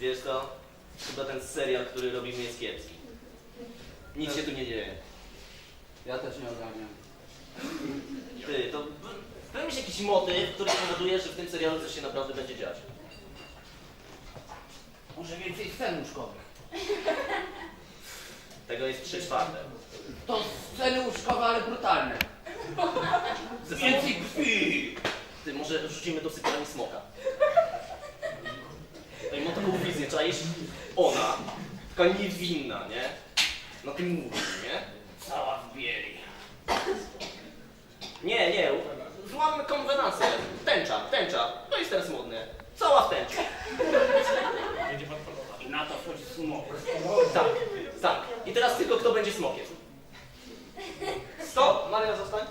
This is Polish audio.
Wiesz co? Chyba ten serial, który robimy jest kiepski. Nic się tu nie dzieje. Ja też nie ogarniam. Ty, to wy- wymyśl jakiś motyw, który spowoduje, że w tym serialu coś się naprawdę będzie dziać. Może więcej scen łóżkowych. Tego jest trzy czwarte. To sceny łóżkowe, ale brutalne. Więcej krwi. Ty, może rzucimy do sypialni smoka. Czaisz? Ona, taka niewinna, nie? Na tym mówi, nie? Cała w bieli. Nie, nie, złammy konwenancję. Tęcza, tęcza. To jest teraz modne. Cała w tęczy. I na to wchodzi smok. Tak, tak. I teraz tylko kto będzie smokiem. Stop! Maria, zostań.